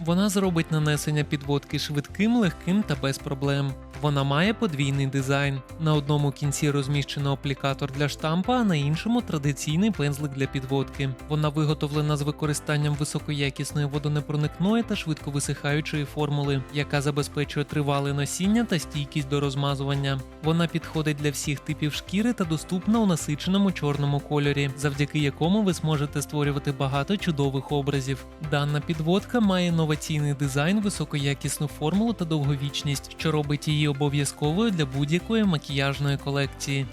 Вона зробить нанесення підводки швидким, легким та без проблем. Вона має подвійний дизайн. На одному кінці розміщено аплікатор для штампа, а на іншому традиційний пензлик для підводки. Вона виготовлена з використанням високоякісної водонепроникної та швидко висихаючої формули, яка забезпечує тривале носіння та стійкість до розмазування. Вона підходить для всіх типів шкіри та доступна у насиченому чорному кольорі, завдяки якому ви зможете створювати багато чудових образів. Дана підводка має інноваційний дизайн, високоякісну формулу та довговічність, що робить її обов'язковою для будь-якої макіяжної колекції.